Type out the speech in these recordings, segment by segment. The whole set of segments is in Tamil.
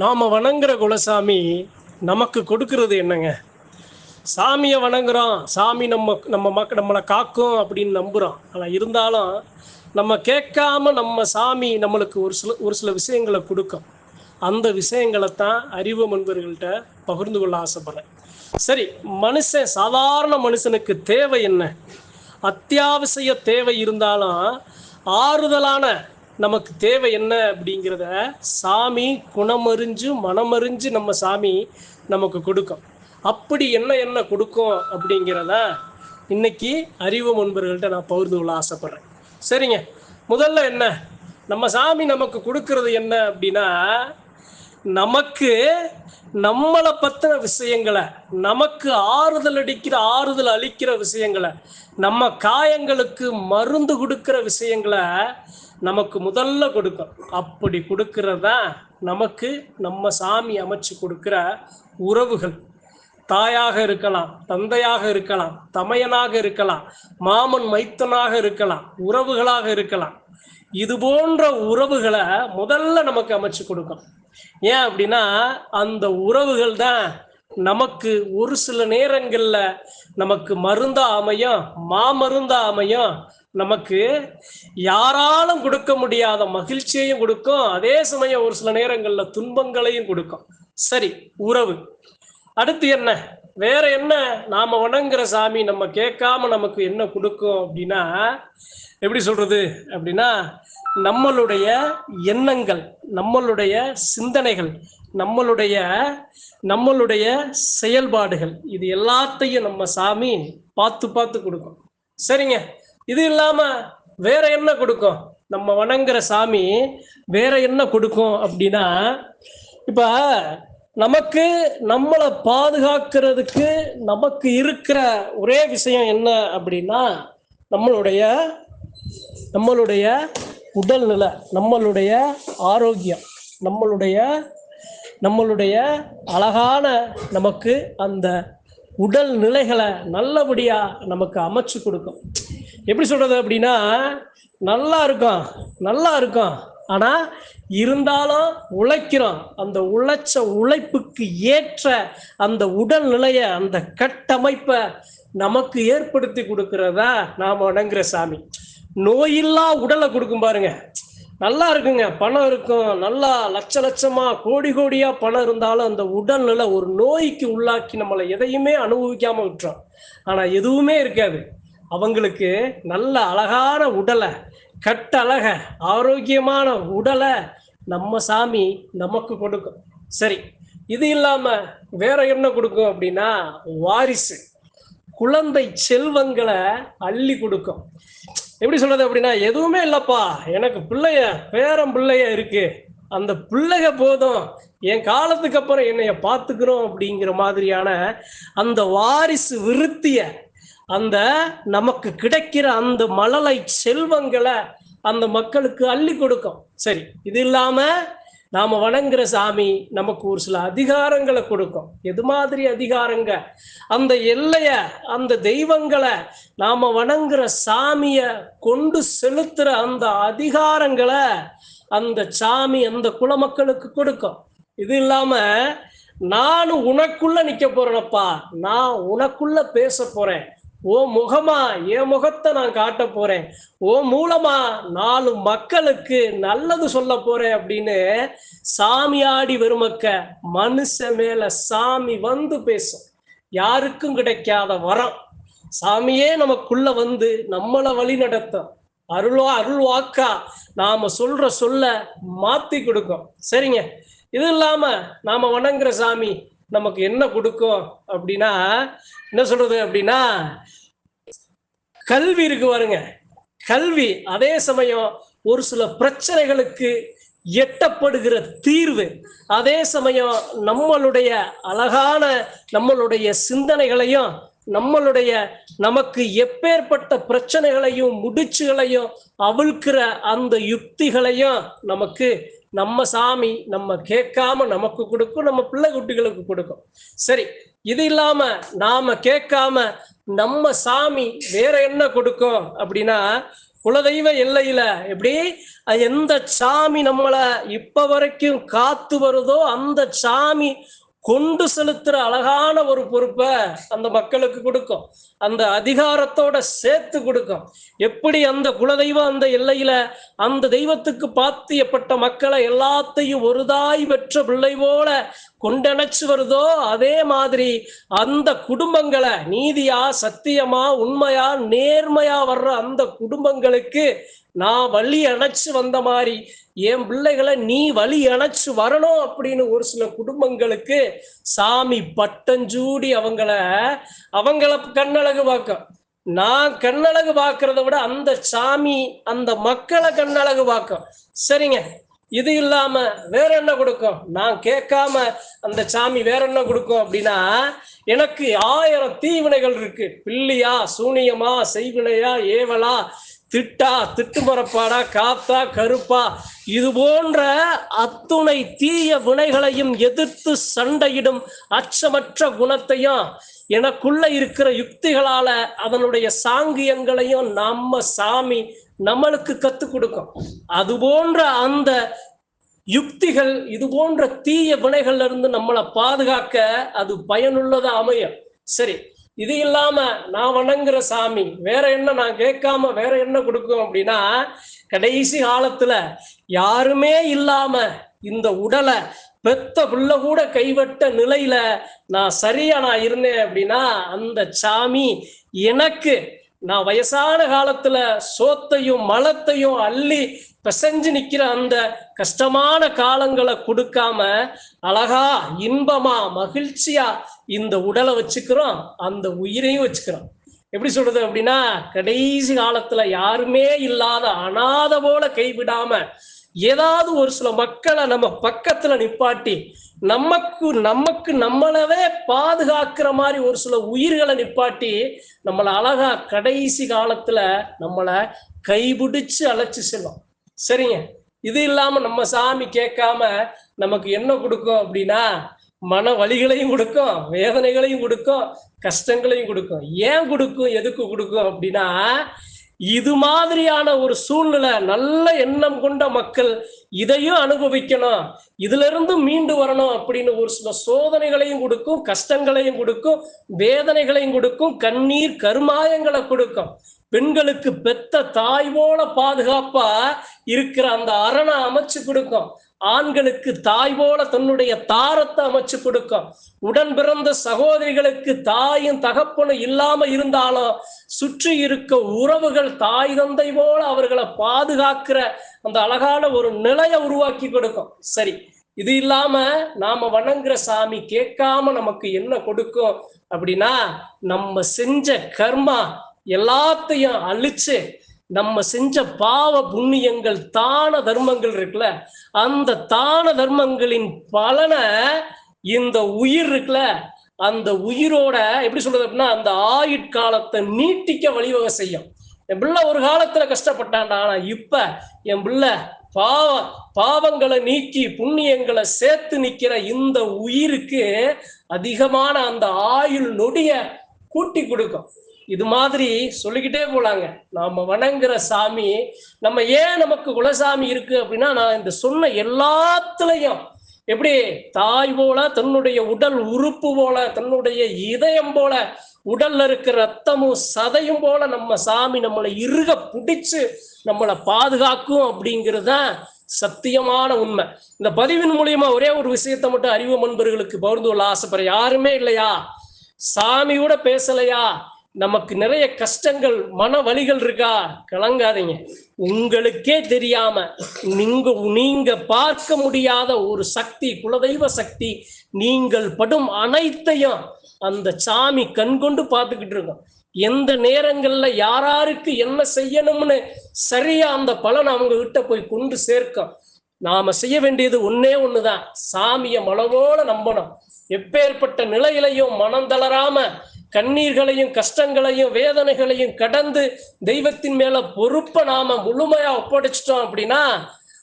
நாம் வணங்குற குலசாமி நமக்கு கொடுக்கறது என்னங்க? சாமியை வணங்குறோம் சாமி நம்ம நம்ம மக்க நம்மளை காக்கும் அப்படின்னு நம்புகிறோம் ஆனால் இருந்தாலும் நம்ம கேட்காம நம்ம சாமி நம்மளுக்கு ஒரு சில ஒரு சில விஷயங்களை கொடுக்கும். அந்த விஷயங்களை தான் அறிவு முன்பர்கள்ட்ட பகிர்ந்து கொள்ள ஆசைப்படுறேன். சரி மனுஷன் சாதாரண மனுஷனுக்கு தேவை என்ன? அத்தியாவசிய தேவை இருந்தாலும் ஆறுதலான நமக்கு தேவை என்ன அப்படிங்கிறத சாமி குணமறிஞ்சு மனமறிஞ்சு நம்ம சாமி நமக்கு கொடுக்கும். அப்படி என்ன என்ன கொடுக்கும் அப்படிங்கிறத இன்னைக்கு அறிவு முன்பர்கள்ட்ட நான் பகிர்ந்து கொள்ள ஆசைப்படுறேன். சரிங்க. முதல்ல என்ன? நம்ம சாமி நமக்கு கொடுக்கறது என்ன அப்படின்னா நமக்கு நம்மளை பற்றின விஷயங்களை நமக்கு ஆறுதல் அடிக்கிற ஆறுதல் அளிக்கிற விஷயங்களை நம்ம காயங்களுக்கு மருந்து கொடுக்கிற விஷயங்களை நமக்கு முதல்ல கொடுக்கும். அப்படி கொடுக்கறதான் நமக்கு நம்ம சாமி அமைச்சு கொடுக்கிற உறவுகள். தாயாக இருக்கலாம் தந்தையாக இருக்கலாம் தமையனாக இருக்கலாம் மாமன் மைத்தனாக இருக்கலாம் உறவுகளாக இருக்கலாம். இது போன்ற உறவுகளை முதல்ல நமக்கு அமைச்சு கொடுக்கும். ஏன் அப்படின்னா அந்த உறவுகள் தான் நமக்கு ஒரு சில நேரங்கள்ல நமக்கு மருந்தா அமையும் மாமருந்தா அமையும். நமக்கு யாராலும் கொடுக்க முடியாத மகிழ்ச்சியையும் கொடுக்கும். அதே சமயம் ஒரு சில நேரங்கள்ல துன்பங்களையும் கொடுக்கும். சரி உறவு. அடுத்து என்ன? வேற என்ன? நாம வணங்குற சாமி நம்ம கேட்காம நமக்கு என்ன கொடுக்கும் அப்படின்னா எப்படி சொல்றது? அப்படின்னா நம்மளுடைய எண்ணங்கள் நம்மளுடைய சிந்தனைகள் நம்மளுடைய நம்மளுடைய செயல்பாடுகள் இது எல்லாத்தையும் நம்ம சாமி பார்த்து பார்த்து கொடுக்கும். சரிங்க? இது இல்லாம வேற என்ன கொடுக்கும்? நம்ம வணங்குற சாமி வேற என்ன கொடுக்கும் அப்படின்னா இப்ப நமக்கு நம்மளை பாதுகாக்கிறதுக்கு நமக்கு இருக்கிற ஒரே விஷயம் என்ன அப்படின்னா நம்மளுடைய நம்மளுடைய உடல்நிலை நம்மளுடைய ஆரோக்கியம் நம்மளுடைய நம்மளுடைய அழகான நமக்கு அந்த உடல் நிலைகளை நல்லபடியாக நமக்கு அமைச்சு கொடுக்கும். எப்படி சொல்கிறது அப்படின்னா நல்லா இருக்கும் நல்லா இருக்கும் ஆனா இருந்தாலும் உழைக்கிறோம். அந்த உழைச்ச உழைப்புக்கு ஏற்ற அந்த உடல்நிலையை அந்த கட்டமைப்பை நமக்கு ஏற்படுத்தி கொடுக்கிறதா நாம் வணங்குற சாமி. நோயில்லா உடலை கொடுக்கும் பாருங்க. நல்லா இருக்குங்க. பணம் இருக்கும். நல்லா லட்ச லட்சமா கோடி கோடியா பணம் இருந்தாலும் அந்த உடல்நிலை ஒரு நோய்க்கு உள்ளாக்கி நம்மளை எதையுமே அனுபவிக்காம விட்டுறோம் ஆனா எதுவுமே இருக்காது. அவங்களுக்கு நல்ல அழகான உடலை கட்டழக ஆரோக்கியமான உடலை நம்ம சாமி நமக்கு கொடுக்கும். சரி இது இல்லாம வேற என்ன கொடுக்கும் அப்படின்னா வாரிசு. குழந்தை செல்வங்களை அள்ளி கொடுக்கும். எப்படி சொல்றது அப்படின்னா எதுவுமே இல்லைப்பா எனக்கு பிள்ளைய பேரம் பிள்ளைய இருக்கு. அந்த பிள்ளைக போதும். என் காலத்துக்கு அப்புறம் என்னைய பார்த்துக்கிறோம் அப்படிங்கிற மாதிரியான அந்த வாரிசு விருத்திய அந்த நமக்கு கிடைக்கிற அந்த மழலை செல்வங்களை அந்த மக்களுக்கு அள்ளி கொடுக்கும். சரி இது இல்லாம நாம வணங்குற சாமி நமக்கு ஒரு சில அதிகாரங்களை கொடுக்கும். எது மாதிரி அதிகாரங்க? அந்த எல்லைய அந்த தெய்வங்களை நாம வணங்குற சாமிய கொண்டு செலுத்துற அந்த அதிகாரங்களை அந்த சாமி அந்த குலமக்களுக்கு கொடுக்கும். இது இல்லாம நானும் உனக்குள்ள நிக்க போறேனப்பா. நான் உனக்குள்ள பேச போறேன். ஓ முகமா என் முகத்தை நான் காட்ட போறேன். ஓ மூலமா நாலு மக்களுக்கு நல்லது சொல்ல போறேன் அப்படின்னு சாமியாடி வருமக்க மனுஷ மேல சாமி வந்து பேசும். யாருக்கும் கிடைக்காத வரம். சாமியே நமக்குள்ள வந்து நம்மளை வழி நடத்தும். அருள்வா அருள் வாக்கா நாம சொல்ற சொல்ல மாத்தி கொடுக்கும். சரிங்க. இது இல்லாம நாம வணங்குற சாமி நமக்கு என்ன கொடுக்கும் அப்படின்னா என்ன சொல்றது அப்படின்னா கல்வி இருக்கு பாருங்க. கல்வி அதே சமயம் ஒரு சில பிரச்சனைகளுக்கு எட்டப்படுகிற தீர்வு. அதே சமயம் நம்மளுடைய அழகான நம்மளுடைய சிந்தனைகளையும் நம்மளுடைய நமக்கு எப்பேற்பட்ட பிரச்சனைகளையும் முடிச்சுகளையும் அவிழ்க்கிற அந்த யுக்திகளையும் நமக்கு நம்ம சாமி நம்ம கேட்காம நமக்கு கொடுக்கும் நம்ம பிள்ளை குட்டிகளுக்கு கொடுக்கும். சரி இது இல்லாம நாம கேட்காம நம்ம சாமி வேற என்ன கொடுக்கும் அப்படின்னா குலதெய்வ எல்லையில எப்படி எந்த சாமி நம்மளை இப்ப வரைக்கும் காத்து வருதோ அந்த சாமி கொண்டு செலுத்துற அழகான ஒரு பொறுப்பை அந்த மக்களுக்கு கொடுக்கும். அந்த அதிகாரத்தோட சேர்த்து கொடுக்கும். எப்படி அந்த குலதெய்வம் அந்த எல்லையில அந்த தெய்வத்துக்கு பாத்தியப்பட்ட மக்களை எல்லாத்தையும் ஒருதாய் பெற்ற பிள்ளை போல கொண்டணைச்சு வருதோ அதே மாதிரி அந்த குடும்பங்களை நீதியா சத்தியமா உண்மையா நேர்மையா வர்ற அந்த குடும்பங்களுக்கு நான் வழி அணைச்சு வந்த மாதிரி என் பிள்ளைகளை நீ வழி அணைச்சு வரணும் அப்படின்னு ஒரு சில குடும்பங்களுக்கு சாமி பட்டஞ்சூடி அவங்கள அவங்கள கண்ணழகு பார்க்கும் நான் கண்ணழகு பார்க்கறத விட அந்த சாமி அந்த மக்களை கண்ணழகு பார்க்கும் சரிங்க. இது இல்லாம வேற என்ன கொடுக்கும்? நான் கேட்காம அந்த சாமி வேற என்ன கொடுக்கும் அப்படின்னா எனக்கு ஆயிரம் தீவினைகள் இருக்கு. பில்லியா சூனியமா செய்வினையா ஏவலா திட்டா திட்டுமரப்பாடா காத்தா கருப்பா இது போன்ற அத்துணை தீய வினைகளையும் எதிர்த்து சண்டையிடும் அச்சமற்ற குணத்தையும் எனக்குள்ள இருக்கிற யுக்திகளால அதனுடைய சாங்கியங்களையும் நம்ம சாமி நம்மளுக்கு கத்து கொடுக்கும். அது போன்ற அந்த யுக்திகள் இது போன்ற தீய வினைகள்ல இருந்து நம்மளை பாதுகாக்க அது பயனுள்ளதா அமையும். சரி இது இல்லாம நான் வணங்குற சாமி வேற என்ன நான் கேட்காம வேற என்ன கொடுக்கும் அப்படின்னா கடைசி காலத்துல யாருமே இல்லாம இந்த உடலை பெத்த பிள்ளை கூட கைவட்ட நிலையில நான் சரியா நான் இருந்தேன் அப்படின்னா அந்த சாமி எனக்கு நான் வயசான காலத்துல சோத்தையும் மலத்தையும் அள்ளி பிசைஞ்சு நிக்கிற அந்த கஷ்டமான காலங்களை கொடுக்காம அழகா இன்பமா மகிழ்ச்சியா இந்த உடலை வச்சுக்கிறோம் அந்த உயிரையும் வச்சுக்கிறோம். எப்படி சொல்றது அப்படின்னா கடைசி காலத்துல யாருமே இல்லாத அனாத போல கைவிடாம ஏதாவது ஒரு சில மக்களை நம்ம பக்கத்துல நிப்பாட்டி நமக்கு நமக்கு நம்மளவே பாதுகாக்கிற மாதிரி ஒரு சில உயிர்களை நிப்பாட்டி நம்மளை அழகா கடைசி காலத்துல நம்மளை கைபிடிச்சு அழைச்சு செல்லும். சரிங்க? இது இல்லாம நம்ம சாமி கேட்காம நமக்கு என்ன கொடுக்கும் அப்படின்னா மன வலிகளையும் கொடுக்கும் வேதனைகளையும் கொடுக்கும் கஷ்டங்களையும் கொடுக்கும். ஏன் கொடுக்கும்? எதுக்கு கொடுக்கும் அப்படின்னா இது மாதிரியான ஒரு சூழ்நிலை நல்ல எண்ணம் கொண்ட மக்கள் இதையும் அனுபவிக்கணும். இதுல இருந்து மீண்டு வரணும் அப்படின்னு ஒரு சில சோதனைகளையும் கொடுக்கும் கஷ்டங்களையும் கொடுக்கும் வேதனைகளையும் கொடுக்கும் கண்ணீர் கருமாயங்களை கொடுக்கும். பெண்களுக்கு பெத்த தாய் போல பாதுகாப்பா இருக்கிற அந்த அரணை அமைச்சு கொடுக்கும். ஆண்களுக்கு தாய் போல தன்னுடைய தாரத்தை அமைச்சு கொடுக்கும். உடன் பிறந்த சகோதரிகளுக்கு தாயும் தகப்பனும் இல்லாம இருந்தாலும் சுற்றி இருக்க உறவுகள் தாய் தந்தை போல அவர்களை பாதுகாக்கிற அந்த அழகான ஒரு நிலையை உருவாக்கி கொடுக்கும். சரி இது இல்லாம நாம வணங்குற சாமி கேட்காம நமக்கு என்ன கொடுக்கும் அப்படின்னா நம்ம செஞ்ச கர்மா எல்லாத்தையும் அழிச்சு நம்ம செஞ்ச பாவ புண்ணியங்கள் தான தர்மங்கள் இருக்குல்ல அந்த தான தர்மங்களின் பலனை இந்த உயிர் இருக்குல்ல அந்த உயிரோட எப்படி சொல்றது அப்படின்னா அந்த ஆயுட்காலத்தை நீட்டிக்க வழிவகை செய்யும். என் பிள்ளை ஒரு காலத்துல கஷ்டப்பட்டான்டா ஆனா இப்ப என் பிள்ளை பாவ பாவங்களை நீக்கி புண்ணியங்களை சேர்த்து நிக்கிற இந்த உயிருக்கு அதிகமான அந்த ஆயுள் நொடிய கூட்டி கொடுக்கும். இது மாதிரி சொல்லிக்கிட்டே போலாங்க. நாம வணங்குற சாமி நம்ம ஏன் நமக்கு குலசாமி இருக்கு அப்படின்னா நான் இந்த சொன்ன எல்லாத்துலயும் எப்படி தாய் போல தன்னுடைய உடல் உறுப்பு போல தன்னுடைய இதயம் போல உடல்ல இருக்கிற ரத்தமும் சதையும் போல நம்ம சாமி நம்மளை இறுக பிடிச்சு நம்மளை பாதுகாக்கும் அப்படிங்கிறது தான் சத்தியமான உண்மை. இந்த பதிவின் மூலியமா ஒரே ஒரு விஷயத்தை மட்டும் அறிவு நண்பர்களுக்கு பகிர்ந்து கொள்ள ஆசைப்படுற யாருமே இல்லையா? சாமியோட பேசலையா? நமக்கு நிறைய கஷ்டங்கள் மன வலிகள் இருக்கா? கலங்காதீங்க. உங்களுக்கே தெரியாம நீங்க நீங்க பார்க்க முடியாத ஒரு சக்தி குலதெய்வ சக்தி நீங்கள் படும் அனைத்தையும் அந்த சாமி கண்கொண்டு பார்த்துக்கிட்டு இருக்கோம். எந்த நேரங்கள்ல யாராருக்கு என்ன செய்யணும்னு சரியா அந்த பலன் அவங்க கிட்ட போய் கொண்டு சேர்க்கும். நாம செய்ய வேண்டியது ஒன்னே ஒண்ணுதான். சாமிய மனதோட நம்பணும். எப்பேற்பட்ட நிலையிலையும் மனம் தளராம கண்ணீர்களையும் கஷ்டங்களையும் வேதனைகளையும் கடந்து தெய்வத்தின் மேல பொறுப்பை நாம முழுமையா ஒப்படைச்சிட்டோம் அப்படின்னா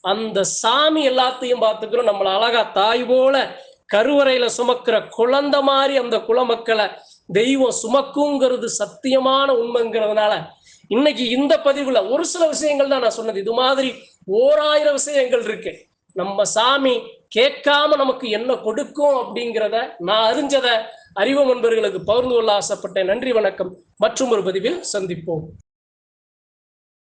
அந்த சாமி எல்லாத்தையும் பார்த்துக்கிறோம். நம்மள அழகா தாய் போல கருவறையில சுமக்கிற குழந்தை மாதிரி அந்த குலமக்களை தெய்வம் சுமக்குங்கிறது சத்தியமான உண்மைங்கிறதுனால இன்னைக்கு இந்த பதிவுல ஒரு சில விஷயங்கள் தான் நான் சொன்னது. இது மாதிரி ஓராயிரம் விஷயங்கள் இருக்கு. நம்ம சாமி கேட்காம நமக்கு என்ன கொடுக்கும் அப்படிங்கிறத நான் அறிஞ்சத அறிவு நண்பர்களுக்கு பகிர்ந்து கொள்ள ஆசைப்பட்டேன். நன்றி வணக்கம். மற்றும் ஒரு பதிவில் சந்திப்போம்.